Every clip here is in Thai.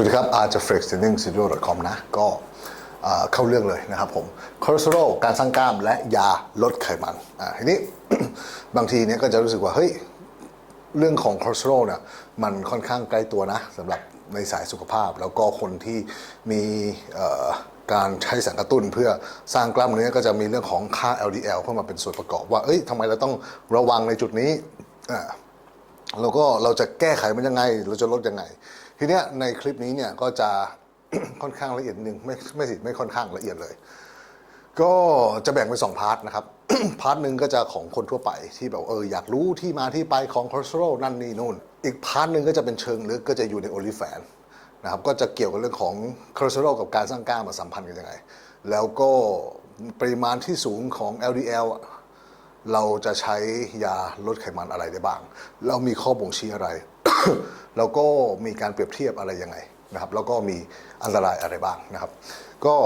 วัสดีครับ a r t f l e x t r a i n i n g studio com นะ ก็เข้าเรื่องเลยนะครับผมคอเลสเตอรอลการสร้างกล้ามและยาลดไขมันอ่าทีนี้ บางทีเนี่ยก็จะรู้สึกว่า เฮ้ย เรื่องของคอเลสเตอรอลเนี่ยมันค่อนข้างใกล้ตัวนะสำหรับในสายสุขภาพ แล้วก็คนที่มีการใช้สารกระตุ้นเพื่อสร้างกล้ามเนื้อก็จะมีเรื่องของค่า LDL เข้ามาเป็นส่วนประกอบว่า เอ้ยทำไมเราต้องระวังในจุดนี้แล้วก็เราจะแก้ไขมันยังไง เราจะลดยังไง ทีเนี้ยในคลิปนี้เนี่ยก็จะค่อนข้างละเอียดนึงไม่ไม่สิไม่ค่อนข้างละเอียดเลย ก็จะแบ่งเป็นสองพาร์ทนะครับ พาร์ทหนึ่งก็จะของคนทั่วไปที่แบบเอออยากรู้ที่มาที่ไปของคอเลสเตอรอลนั่นนี่นู่น อีกพาร์ทหนึ่งก็จะเป็นเชิงลึกก็จะอยู่ในโอลิแฟนนะครับก็จะเกี่ยวกับเรื่องของคอเลสเตอรอลกับการสร้างกล้ามมาสัมพันธ์กันยังไง แล้วก็ปริมาณที่สูงของ LDL เราจะใช้ยาลดไขมันอะไรได้บ้าง เรามีข้อบ่งชี้อะไร แล้วก็มีการเปรียบเทียบอะไรยังไงนะครับ แล้วก็มีอันตรายอะไรบ้างนะครับ ก็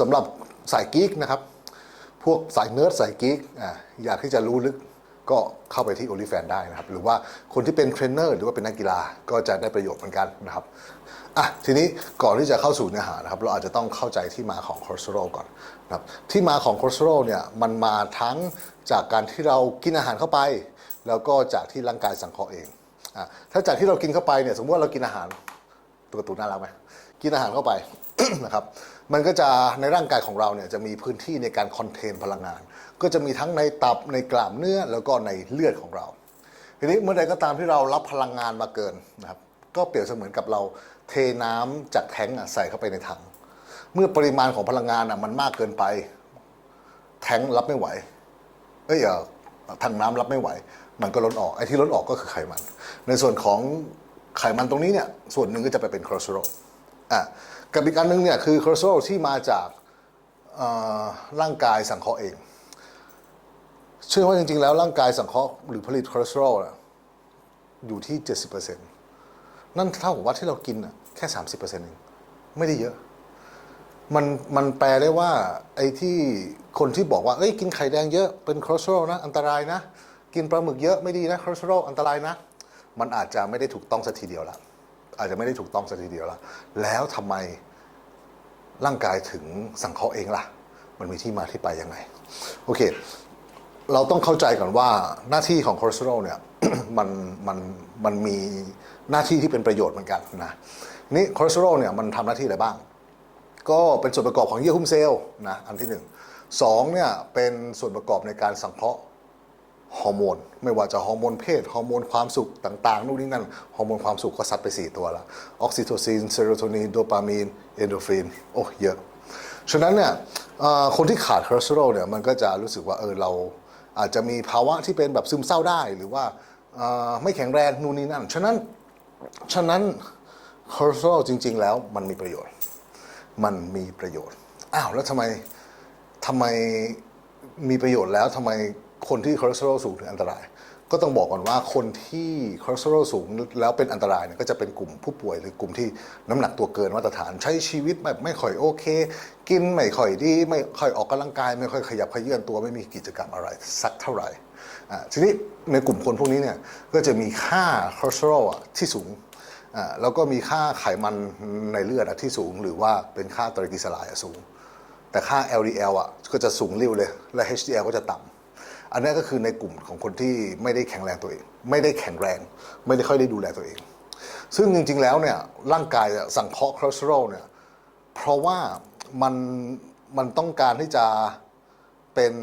สำหรับสายกิ๊กนะครับ พวกสายเนิร์ดสายกิ๊กออยากที่จะรู้ลึก ก็เข้าไปที่ o อ i ิแฟนได้นะครับ หรือว่าคนที่เป็นเทรนเนอร์หรือว่าเป็นนักกีฬาก็จะได้ประโยชน์เหมือนกันนะครับอะทีนี้ก่อนที่จะเข้าสู่เนื้อหานะครับ เราอาจจะต้องเข้าใจที่มาของคอเลสเตอรอลก่อนนะครับที่มาของคอเลสเตอรอลเนี่ยมันมาทั้งจากการที่เรากินอาหารเข้าไป แล้วก็จากที่ร่างกายสังเคราะห์เองอะถ้าจากที่เรากินเข้าไปเนี่ยสมมติว่าเรากินอาหารตัวการ์ตูน่ารักไหมกินอาหารเข้าไปนะครับมันก็จะในร่างกายของเราเนี่ยจะมีพื้นที่ในการคอนเทนพลังงาน ก็จะมีทั้งในตับในกล้ามเนื้อแล้วก็ในเลือดของเรา ทีนี้เมื่อใดก็ตามที่เรารับพลังงานมาเกินนะครับก็เปรียบเสมือนกับเราเทน้ำจากแทงอะใส่เข้าไปในถัง เมื่อปริมาณของพลังงานมันมากเกินไป แท้งรับไม่ไหวเอ้ยเอถังน้ำรับไม่ไหว มันก็ล้นออกไอ้ที่ล้นออกก็คือไขมัน ในส่วนของไขมันตรงนี้เนี่ยส่วนหนึ่งก็จะไปเป็นคอเลสเตอรอลอะกับอีกอันหนึงเนี่ยคือคอเลสเตอรอลที่มาจากร่างกายสังเคราะห์เอง เชื่อว่าจริง ๆ แล้วร่างกายสังเคราะห์หรือผลิตคอเลสเตอรอลอยู่ที่ 70%นั่นเท่ากับว่าที่เรากินน่ะแค่ 30%เองไม่ได้เยอะ มันมันแปลได้ว่าไอ้ที่คนที่บอกว่าเอ้ยกินไข่แดงเยอะเป็นคอเลสเตอรอลนะอันตรายนะ กินปลาหมึกเยอะไม่ดีนะคอเลสเตอรอลอันตรายนะ มันอาจจะไม่ได้ถูกต้องสัทีเดียวละอาจจะไม่ได้ถูกต้องสัทีเดียวละแล้วทำไมร่างกายถึงสังเคราะห์เองล่ะ มันมีที่มาที่ไปยังไง โอเค เราต้องเข้าใจก่อนว่าหน้าที่ของคอเลสเตอรอลเนี่ยมันมันมันมีหน้าที่ที่เป็นประโยชน์เหมือนกันนะนี่คอเลสเตอรอลเนี่ยมันทำหน้าที่อะไรบ้าง ก็เป็นส่วนประกอบของเยื่อหุ้มเซลล์นะอันที่หนึ่งสองเนี่ยเป็นส่วนประกอบในการสังเคราะห์ฮอร์โมนไม่ว่าจะฮอร์โมนเพศฮอร์โมนความสุขต่างๆนู่นนี่นั่นฮอร์โมนความสุขก็ซัดไป 4 ตัวละออกซิโทซินเซโรโทนินโดปามีนเอนโดรฟินโอ้เยอะ ฉะนั้นเนี่ยคนที่ขาดคอเลสเตอรอลเนี่ยมันก็จะรู้สึกว่าเออเรา อาจจะมีภาวะที่เป็นแบบซึมเศร้าได้หรือว่าไม่แข็งแรงนู่นนี่นั่น ฉะนั้น ฉะนั้นคอเลสเตอรอลจริง ๆ แล้วมันมีประโยชน์ มันมีประโยชน์ อ้าว แล้วทำไมทำไมมีประโยชน์แล้วทำไม คนที่คอเลสเตอรอลสูงถึงอันตราย ก็ต้องบอกก่อนว่าคนที่คอเลสเตอรอลสูงแล้วเป็นอันตรายเนี่ยก็จะเป็นกลุ่มผู้ป่วยหรือกลุ่มที่น้ำหนักตัวเกินมาตรฐาน ใช้ชีวิตแบบไม่ค่อยโอเค กินไม่ค่อยดี ไม่ค่อยออกกำลังกาย ไม่ค่อยขยับขยื้อนตัวไม่มีกิจกรรมอะไรสักเท่าไหร่อ่าทีนี้ในกลุ่มคนพวกนี้เนี่ยก็จะมีค่าคอเลสเตอรอลที่สูงอ่าแล้วก็มีค่าไขมันในเลือดที่สูง หรือว่าเป็นค่าตรีกลีเซอไรด์อะสูง แต่ค่า LDL อะก็จะสูงเร็วเลย และ HDL ก็จะต่ำ อันนี้ก็คือในกลุ่มของคนที่ไม่ได้แข็งแรงตัวเอง ไม่ได้แข็งแรง ไม่ได้ค่อยได้ดูแลตัวเอง ซึ่งจริงๆแล้วเนี่ยร่างกายสังเคราะห์คอเลสเตอรอลเนี่ยเพราะว่ามันมันต้องการที่จะเป็น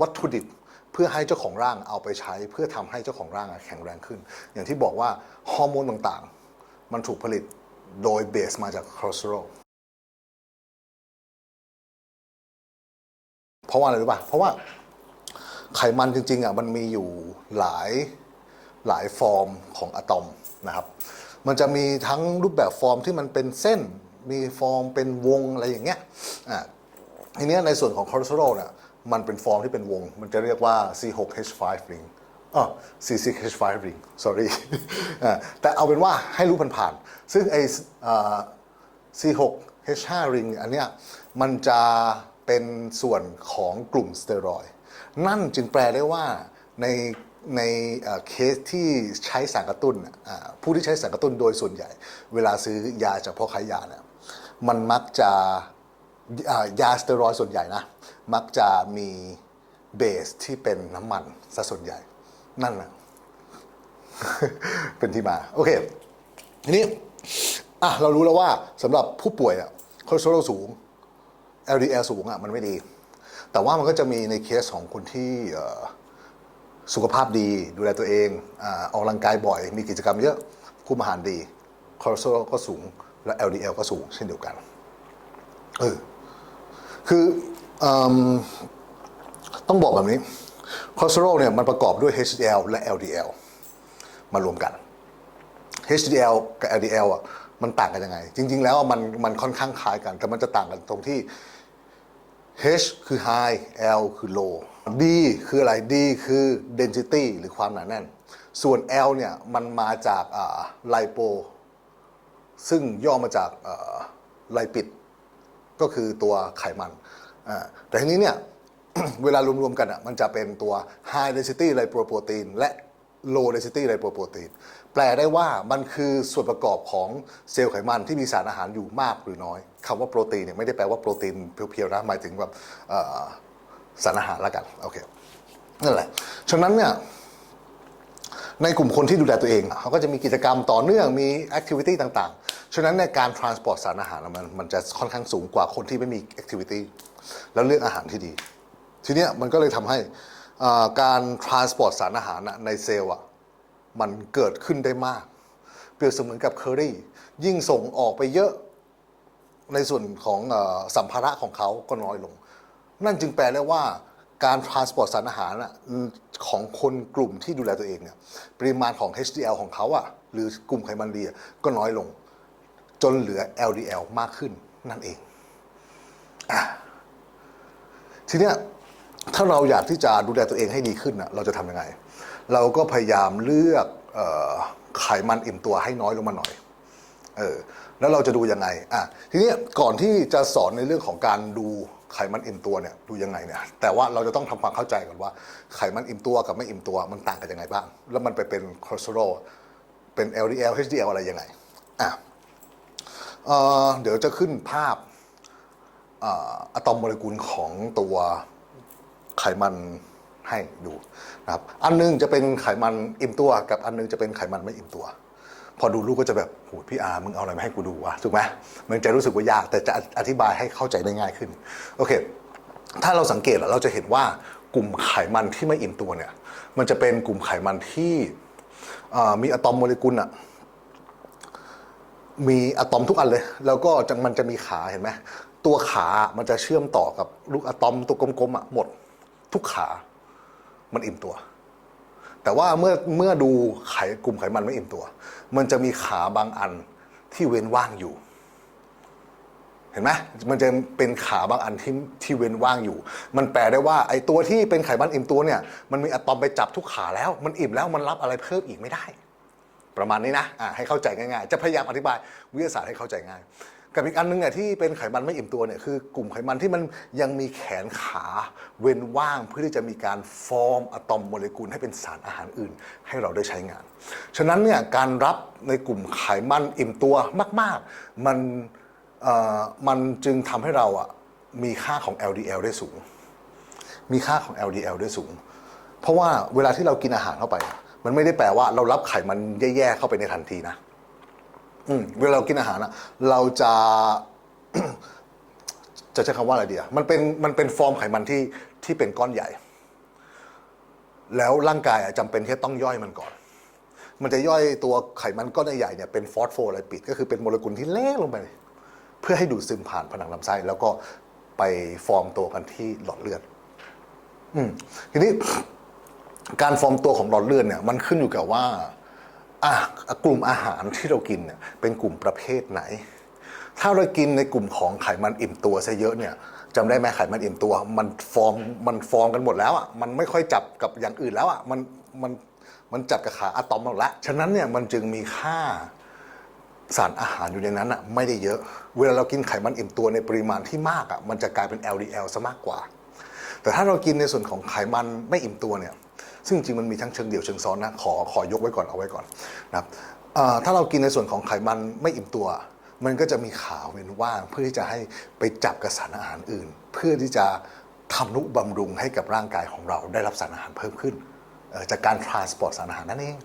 วัตถุดิบเพื่อให้เจ้าของร่างเอาไปใช้ เพื่อทำให้เจ้าของร่างแข็งแรงขึ้น อย่างที่บอกว่าฮอร์โมนต่างๆ มันถูกผลิตโดยเบสมาจากคอเลสเตอรอลเพราะว่าอะไรรู้ป่ะเพราะว่า ไขมันจริงๆอะมันมีอยู่หลายหลายฟอร์มของอะตอมนะครับ มันจะมีทั้งรูปแบบฟอร์มที่มันเป็นเส้น มีฟอร์มเป็นวงอะไรอย่างเงี้ยอะทีเนี้ยในส่วนของคอเลสเตอรอลเนี่ยมันเป็นฟอร์มที่เป็นวง มันจะเรียกว่า C6H5 ring อ๋อ C6H5 ring sorry อะแต่เอาเป็นว่าให้รู้ผ่านๆซึ่งไออ่า C6H5 ring อันเนี้ยมันจะเป็นส่วนของกลุ่มสเตียรอยด์ นั่นจึงแปลได้ว่าในในเคสที่ใช้สารกระตุ้นผู้ที่ใช้สารกระตุ้นโดยส่วนใหญ่ เวลาซื้อยาจากพ่อค้ายาเนี่ยมันมักจะยาสเตียรอยด์ส่วนใหญ่นะมักจะมีเบสที่เป็นน้ำมันซะส่วนใหญ่ นั่นนะเป็นที่มา โอเค ทีนี้อะเรารู้แล้วว่าสำหรับผู้ป่วยอะคอเลสเตอรอลสูง LDL สูงอะมันไม่ดี แต่ว่ามันก็จะมีในเคสของคนที่สุขภาพดีดูแลตัวเองออกกำลังกายบ่อย มีกิจกรรมเยอะคุมอาหารดีคอเลสเตอรอลก็สูงและ LDL ก็สูงเช่นเดียวกันเออคืออต้องบอกแบบนี้คอเลสเตอรอลเนี่ยมันประกอบด้วย HDL และ LDL มารวมกัน HDL กับ LDL อะมันต่างกันยังไง จริง ๆ แล้วมันมันค่อนข้างคล้ายกัน แต่มันจะต่างกันตรงที่ H คือ high L คือ low D คืออะไร D คือ density หรือความหนาแน่น ส่วน L เนี่ย มันมาจากไลโป ซึ่งย่อมาจากไลปิด ก็คือตัวไขมันอ่าแต่ทีนี้เนี่ย เวลารวมๆกันอะมันจะเป็นตัว high density lipoprotein และ low density lipoprotein แปลได้ว่ามันคือส่วนประกอบของเซลล์ไขมันที่มีสารอาหารอยู่มากหรือน้อยคำว่าโปรตีนเนี่ยไม่ได้แปลว่าโปรตีนเพียวๆนะหมายถึงแบบสารอาหารละกันโอเคนั่นแหละฉะนั้นเนี่ยในกลุ่มคนที่ดูแลตัวเอง เขาก็จะมีกิจกรรมต่อเนื่องมีแอคทิวิตี้ต่างๆ ฉะนั้นในการ transport สารอาหารมันมันจะค่อนข้างสูงกว่าคนที่ไม่มีแอคทิวิตี้แล้วเลือกอาหารที่ดี ทีเนี้ยมันก็เลยทำให้อ่าการ transport สารอาหารในเซลล์อะ มันเกิดขึ้นได้มาก เปรียบเสมือนกับเคอรี่ยิ่งส่งออกไปเยอะในส่วนของสัมภาระของเขาก็น้อยลง นั่นจึงแปลได้ว่าการ transport สารอาหารของคนกลุ่มที่ดูแลตัวเองเนี่ยปริมาณของ HDL ของเขาอะหรือกลุ่มไขมันดีก็น้อยลง จนเหลือ LDL มากขึ้นนั่นเองอทีเนี้ยถ้าเราอยากที่จะดูแลตัวเองให้ดีขึ้นนะเราจะทำยังไง เราก็พยายามเลือกไขมันอิ่มตัวให้น้อยลงมาหน่อย เออ แล้วเราจะดูยังไง อะ ทีนี้ก่อนที่จะสอนในเรื่องของการดูไขมันอิ่มตัวเนี่ยดูยังไงเนี่ย แต่ว่าเราจะต้องทำความเข้าใจก่อนว่าไขมันอิ่มตัวกับไม่อิ่มตัวมันต่างกันยังไงบ้าง แล้วมันไปเป็นคอเลสเตอรอล เป็น LDL HDL อะไรยังไง อะเออเดี๋ยวจะขึ้นภาพอ่าอะตอมโมเลกุลของตัวไขมัน ให้ดูนะครับอันหนึงจะเป็นไขมันอิ่มตัว กับอันหนึงจะเป็นไขมันไม่อิ่มตัว พอดูรูปก็จะแบบโหพี่อาร์มึงเอาอะไรมาให้กูดูวะถูกไหมมันจะรู้สึกว่ายากแต่จะอธิบายให้เข้าใจได้ง่ายขึ้นโอเค ถ้าเราสังเกตเราจะเห็นว่ากลุ่มไขมันที่ไม่อิ่มตัวเนี่ยมันจะเป็นกลุ่มไขมันที่มีอะตอมโมเลกุลอะมีอะตอมทุกอันเลย แล้วก็มันจะมีขาเห็นไหมตัวขามันจะเชื่อมต่อกับลูกอะตอมตัวกลมๆอะหมดทุกขา มันอิ่มตัว แต่ว่าเมื่อเมื่อดูไขกลุ่มไขมันไม่อิ่มตัว มันจะมีขาบางอันที่เว้นว่างอยู่ เห็นไหมมันจะเป็นขาบางอันที่ที่เว้นว่างอยู่ มันแปลได้ว่าไอ้ตัวที่เป็นไขมันอิ่มตัวเนี่ย มันมีอะตอมไปจับทุกขาแล้ว มันอิ่มแล้วมันรับอะไรเพิ่มอีกไม่ได้ ประมาณนี้นะะให้เข้าใจง่ายๆ จะพยายามอธิบายวิทยาศาสตร์ให้เข้าใจง่าย กับอีกอันนึงเนี่ยที่เป็นไขมันไม่อิ่มตัวเนี่ยคือกลุ่มไขมันที่มันยังมีแขนขาเว้นว่างเพื่อที่จะมีการฟอร์มอะตอมโมเลกุลให้เป็นสารอาหารอื่น ให้เราได้ใช้งาน ฉะนั้นเนี่ยการรับในกลุ่มไขมันอิ่มตัวมาก ๆ มันเอ่อมันจึงทำให้เราอะมีค่าของ LDL ได้สูง มีค่าของ LDL ได้สูง เพราะว่าเวลาที่เรากินอาหารเข้าไป มันไม่ได้แปลว่าเรารับไขมันแย่ๆเข้าไปในทันทีนะ อืมเวลาเรากินอาหารอะเราจะ จะใช้คำว่าอะไรดีอะมันเป็นมันเป็นฟอร์มไขมันที่ที่เป็นก้อนใหญ่ แล้วร่างกายอะจำเป็นแค่ต้องย่อยมันก่อน มันจะย่อยตัวไขมันก้อนใหญ่ๆเนี่ยเป็นฟอสโฟไลปิด ก็คือเป็นโมเลกุลที่เล็กลงไป เพื่อให้ดูดซึมผ่านผนังลำไส้ แล้วก็ไปฟอร์มตัวกันที่หลอดเลือด อืมทีนี้การฟอร์มตัวของหลอดเลือดเนี่ยมันขึ้นอยู่กับว่า กลุ่มอาหารที่เรากินเนี่ยเป็นกลุ่มประเภทไหน ถ้าเรากินในกลุ่มของไขมันอิ่มตัวซะเยอะเนี่ยจำได้ไหมไขมันอิ่มตัว มันฟอร์มมันฟอร์มกันหมดแล้วอะมันไม่ค่อยจับกับอย่างอื่นแล้วอะมันมันมันจับกับขาอะตอมหมดละฉะนั้นเนี่ยมันจึงมีค่าสารอาหารอยู่ในนั้นอะไม่ได้เยอะ เวลาเรากินไขมันอิ่มตัวในปริมาณที่มากอะมันจะกลายเป็น LDL ซะมากกว่า แต่ถ้าเรากินในส่วนของไขมันไม่อิ่มตัวเนี่ย ซึ่งจริงมันมีทั้งเชิงเดี่ยวเชิงซ้อนนะขอขอยกไว้ก่อนเอาไว้ก่อนนะครับถ้าเรากินในส่วนของไขมันไม่อิ่มตัว มันก็จะมีขาเว้นว่างเพื่อที่จะให้ไปจับกับสารอาหารอื่น เพื่อที่จะทำนุบำรุงให้กับร่างกายของเราได้รับสารอาหารเพิ่มขึ้นจากการทรานสปอร์ตสารอาหารนั่นเอง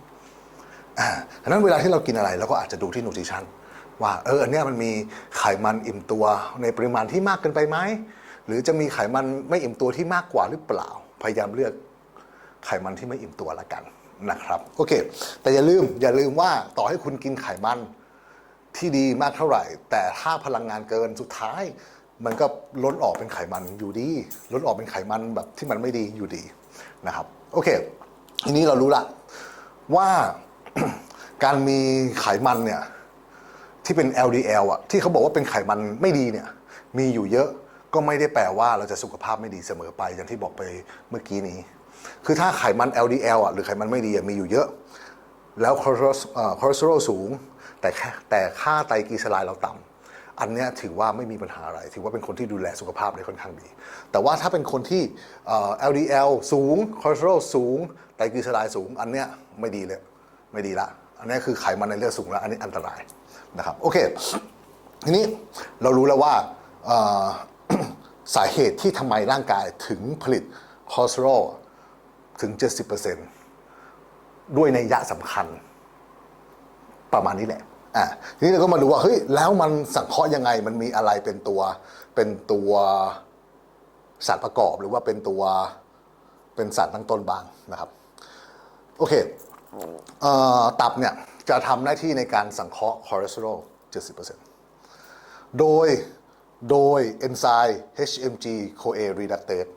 ดังนั้นเวลาที่เรากินอะไรเราก็อาจจะดูที่นูทริชั่นว่าเอออันเนี้ยมันมีไขมันอิ่มตัวในปริมาณที่มากเกินไปไหมหรือจะมีไขมันไม่อิ่มตัวที่มากกว่าหรือเปล่า พยายามเลือก ไขมันที่ไม่อิ่มตัวละกันนะครับโอเค แต่อย่าลืมอย่าลืมว่าต่อให้คุณกินไขมันที่ดีมากเท่าไหร่ แต่ถ้าพลังงานเกินสุดท้าย มันก็ล้นออกเป็นไขมันอยู่ดีล้นออกเป็นไขมันแบบที่มันไม่ดีอยู่ดีนะครับโอเค ทีนี้เรารู้ละว่าการมีไขมันเนี่ยที่เป็น LDL อะที่เขาบอกว่าเป็นไขมันไม่ดีเนี่ยมีอยู่เยอะก็ไม่ได้แปลว่าเราจะสุขภาพไม่ดีเสมอไปอย่างที่บอกไปเมื่อกี้นี้ คือถ้าไขมัน LDL อะหรือไขมันไม่ดีอะมีอยู่เยอะ แล้วคอเลสเตอรอลเอ่อคอเลสเตอรอลสูง แต่แค่แต่ค่าไตรกลีเซอไรด์เราต่ำอันนี้ถือว่าไม่มีปัญหาอะไร ถือว่าเป็นคนที่ดูแลสุขภาพได้ค่อนข้างดี แต่ว่าถ้าเป็นคนที่ LDL สูงคอเลสเตอรอลสูง ไตรกลีเซอไรด์สูง อันเนี้ยไม่ดีเลยไม่ดีละอันนี้คือไขมันในเลือดสูงแล้วอันนี้อันตรายนะครับโอเคทีนี้เรารู้แล้วว่าสาเหตุที่ทำไมร่างกายถึงผลิตคอเลสเตอรอล ถึง 70%ด้วยในยะสำคัญ ประมาณนี้แหละอะทีนี้เราก็มาดูว่าเฮ้ยแล้วมันสังเคราะห์ยังไงมันมีอะไรเป็นตัวเป็นตัวสารประกอบหรือว่าเป็นตัวเป็นสารตั้งต้นบ้างนะครับโอเคเอ่อตับเนี่ยจะทำหน้าที่ในการสังเคราะห์คอเลสเตอรอล 70%โดยโดยเอนไซม์ HMG CoA reductase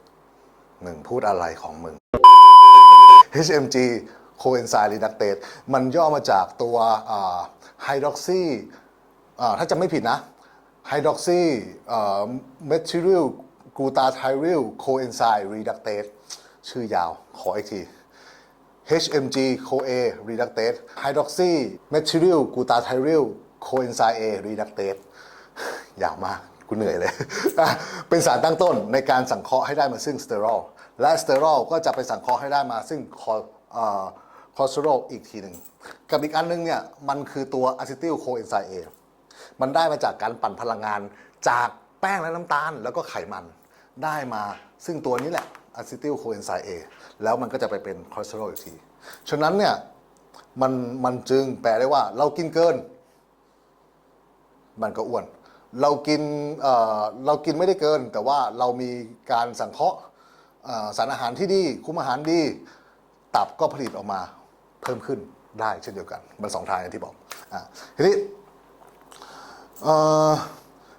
หนึ่งพูดอะไรของมึง HMG coenzyme reductase มันย่อมาจากตัวไฮดรอกซีถ้าจำไม่ผิดนะไฮดรอกซีเมทิริลกูตาไทริลโคเอนไซม์รีดักเตสชื่อยาวขออีกที HMG CoA reductase hydroxy methyl glutathione coenzyme A reductase ยาวมากกูเหนื่อยเลยอะเป็นสารตั้งต้นในการสังเคราะห์ให้ได้มาซึ่งสเตอรอล และสเตอรอลก็จะไปสังเคราะห์ให้ได้มา ซึ่งคอคอสเตอรอลอีกทีหนึ่งกับอีกอันนึงเนี่ยมันคือตัวอะซิติลโคเอนไซม์ A มันได้มาจากการปั่นพลังงานจากแป้งและน้ำตาล แล้วก็ไขมันได้มาซึ่งตัวนี้แหละอะซิติลโคเอนไซม์ A แล้วมันก็จะไปเป็นคอเลสเตอรอลอีกที ฉะนั้นเนี่ยมันมันจึงแปลได้ว่าเรากินเกิน มันก็อ้วน เรากินเเรากินไม่ได้เกิน แต่ว่าเรามีการสังเคราะห์ สารอาหารที่ดี คุมอาหารดี ตับก็ผลิตออกมาเพิ่มขึ้นได้เช่นเดียวกันมันสองทางอย่างที่บอกอทีนี้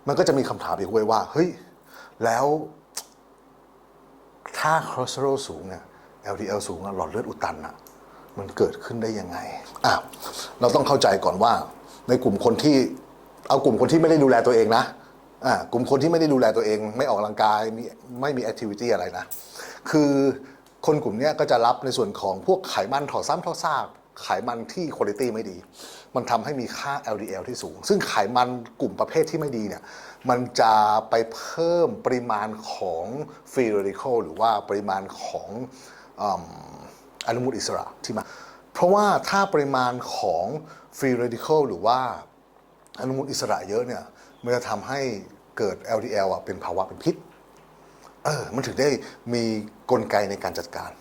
มันก็จะมีคำถามอีกเว้ยว่าเฮ้ยแล้วถ้าคอเลสเตอรอลสูงเนี่ย LDL สูงหลอดเลือดอุดตันอะมันเกิดขึ้นได้ยังไงอะเราต้องเข้าใจก่อนว่า ในกลุ่มคนที่เอากลุ่มคนที่ไม่ได้ดูแลตัวเองนะอ่ากลุ่มคนที่ไม่ได้ดูแลตัวเอง ไม่ออกกำลังกายไม่มีแอคทิวิตี้อะไรนะ คือคนกลุ่มนี้ก็จะรับในส่วนของพวกไขมันถอดซ้ำทอดซากไขมันที่คุณภาพไม่ดี มันทำให้มีค่า LDL ที่สูง ซึ่งไขมันกลุ่มประเภทที่ไม่ดีเนี่ย มันจะไปเพิ่มปริมาณของฟรีเรดิคอลหรือว่าปริมาณของออนุมูลอิสระที่มา เพราะว่าถ้าปริมาณของฟรีเรดิคอลหรือว่าอนุมูลอิสระเยอะเนี่ย มันจะทำให้เกิด LDL อะเป็นภาวะเป็นพิษ เออมันถึงได้มีกลไกในการจัดการ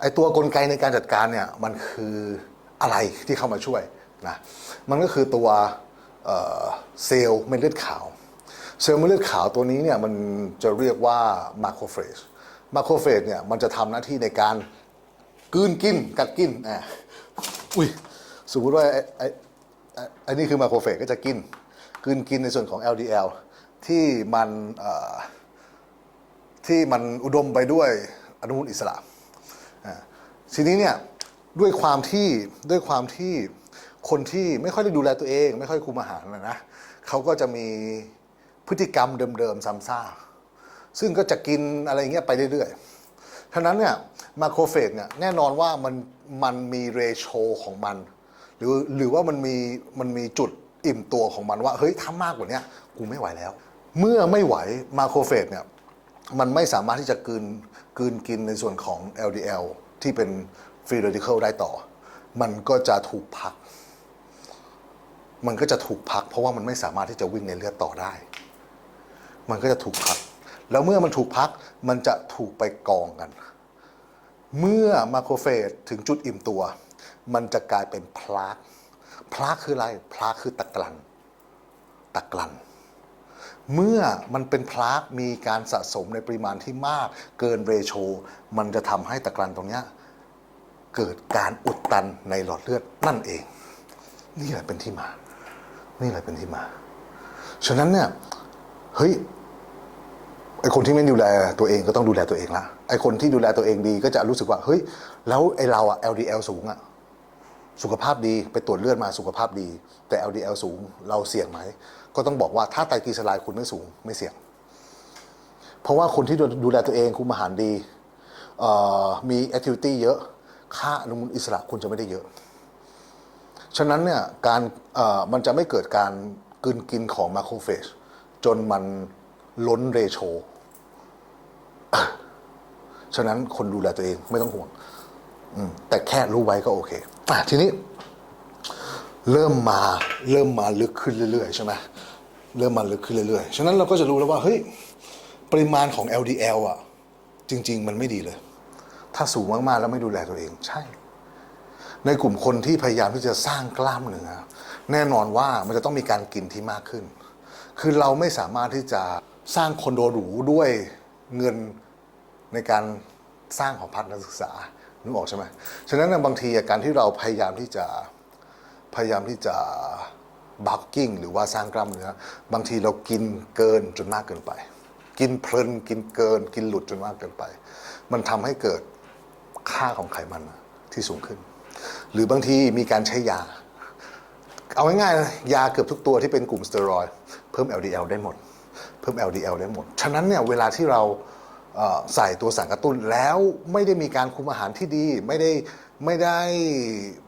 ไอตัวกลไกในการจัดการเนี่ยมันคืออะไรที่เข้ามาช่วยนะมันก็คือตัวเซลล์เม็ดเลือดขาว เซลล์เม็ดเลือดขาวตัวนี้เนี่ยมันจะเรียกว่ามาโครเฟจมาโครเฟจเนี่ยมันจะทำหน้าที่ในการกืนกินกัดกินอะอุ้ยสมมติว่าไอ้ไอ้นี่คือมาโครเฟจก็จะกินกืนกินในส่วนของ LDL ที่มันเที่มันอุดมไปด้วยอนุมูลอิสระทีนี้เนี่ยด้วยความที่ด้วยความที่คนที่ไม่ค่อยได้ดูแลตัวเอง ไม่ค่อยคุมอาหารนะนะเขาก็จะมีพฤติกรรมเดิมๆซ้ำซากซึ่งก็จะกินอะไรเงี้ยไปเรื่อยๆท่านั้นเนี่ยมาโครเฟจเนี่ยแน่นอนว่ามันมันมีเรโชของมัน หรือหรือว่ามันมีมันมีจุดอิ่มตัวของมันว่า เฮ้ยถ้ามากกว่านี้กูไม่ไหวแล้ว เมื่อไม่ไหวมาโครเฟจเนี่ย มันไม่สามารถที่จะกืนกืนกินในส่วนของ LDL ที่เป็นฟรีเรดิเคิลได้ต่อ มันก็จะถูกพัก มันก็จะถูกพัก เพราะว่ามันไม่สามารถที่จะวิ่งในเลือดต่อได้ มันก็จะถูกพัก แล้วเมื่อมันถูกพัก มันจะถูกไปกองกัน เมื่อมาโครเฟจถึงจุดอิ่มตัว มันจะกลายเป็นพลากพลากคืออะไร พลากคือตะกรัน ตะกรัน เมื่อมันเป็นพลากมีการสะสมในปริมาณที่มากเกินเรโชมันจะทำให้ตะกรันตรงเนี้ยเกิดการอุดตันในหลอดเลือดนั่นเอง นี่แหละเป็นที่มา นี่แหละเป็นที่มา ฉะนั้นเนี่ยเฮ้ยไอคนที่ไม่ดูแลตัวเองก็ต้องดูแลตัวเองละไอคนที่ดูแลตัวเองดีก็จะรู้สึกว่าเฮ้ยแล้วไอเราอะ LDL สูงอะสุขภาพดีไปตรวจเลือดมาสุขภาพดี แต่ LDL สูงเราเสี่ยงไหม ก็ต้องบอกว่าถ้าไตรกลีเซอไรด์คุณไม่สูงไม่เสี่ยง เพราะว่าคนที่ดูแลตัวเองคุมอาหารดีมีแอคทิวิตี้เยอะ ค่าอนุมูลอิสระคุณจะไม่ได้เยอะ ฉะนั้นเนี่ยการมันจะไม่เกิดการกลืนกินของมาโครเฟจจนมันล้นเรโชฉะนั้นคนดูแลตัวเองไม่ต้องห่วงแต่แค่รู้ไว้ก็โอเคอ่ทีนี้ เริ่มมาเริ่มมาลึกขึ้นเรื่อยๆ ใช่ไหม เริ่มมาลึกขึ้นเรื่อยๆ ฉะนั้นเราก็จะรู้แล้วว่าเฮ้ยปริมาณของ LDL อะ จริง ๆ มันไม่ดีเลย ถ้าสูงมากๆแล้วไม่ดูแลตัวเองใช่ ในกลุ่มคนที่พยายามที่จะสร้างกล้ามเนื้อแน่นอนว่ามันจะต้องมีการกินที่มากขึ้น คือเราไม่สามารถที่จะสร้างคอนโดหรูด้วยเงินในการสร้างของพัฒนักศึกษานึกออกใช่ไหมฉะนั้นบางทีการที่เราพยายามที่จะพยายามที่จะ บัฟกิ้งหรือว่าสร้างกล้ามเนื้อ บางทีเรากินเกินจนมากเกินไป กินเพลินกินเกิน กินหลุดจนมากเกินไป มันทำให้เกิดค่าของไขมันที่สูงขึ้น หรือบางทีมีการใช้ยา เอาง่ายๆยาเกือบทุกตัวที่เป็นกลุ่มสเตียรอยเพิ่ม LDL ได้หมด เพิ่ม LDL ได้หมด ฉะนั้นเนี่ยเวลาที่เราใส่ตัวสารกระตุ้นแล้วไม่ได้มีการคุมอาหารที่ดี ไม่ได้ไม่ได้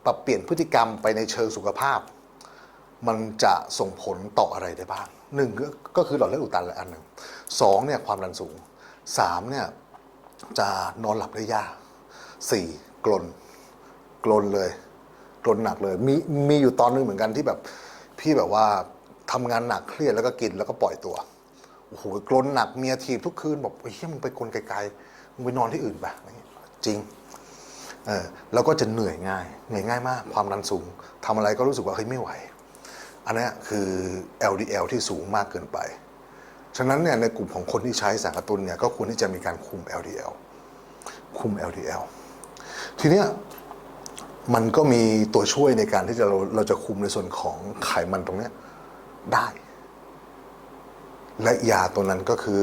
ปรับเปลี่ยนพฤติกรรมไปในเชิงสุขภาพ มันจะส่งผลต่ออะไรได้บ้างหนึ่งก็คือหลอดเลือดอุดตันเลยอันหนึ่งสองเนี่ยความดันสูงสามเนี่ยจะนอนหลับได้ยากสี่กลนกลนเลยกลนหนักเลย มีมีอยู่ตอนนึงเหมือนกันที่แบบพี่แบบว่าทำงานหนักเครียดแล้วก็กินแล้วก็ปล่อยตัวโอ้โหกลนหนักเมียทีบทุกคืนบอกเฮ้ยมึงไปกลนไกลๆมึงไปนอนที่อื่นไปจริงเออแล้วก็จะเหนื่อยง่าย เหนื่อยง่ายมาก ความดันสูงทำอะไรก็รู้สึกว่าเฮ้ยไม่ไหว อันนี้คือ LDL ที่สูงมากเกินไป ฉะนั้นเนี่ยในกลุ่มของคนที่ใช้สารกระตุ้นเนี่ยก็ควรที่จะมีการคุม LDL คุม LDL ทีเนี้ยมันก็มีตัวช่วยในการที่จะเราเราจะคุมในส่วนของไขมันตรงเนี้ยได้ และยาตัวนั้นก็คือ